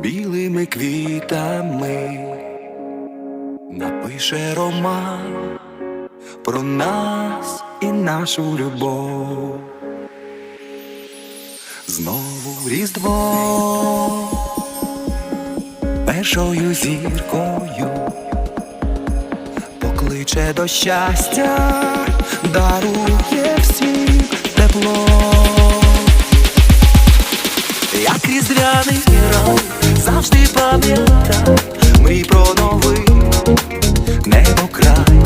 білими квітами напише роман про нас і нашу любов. Знову різдво першою зіркою покличе до щастя, Різдвяний рай, завжди пам'ятай, мрій про новий небо край,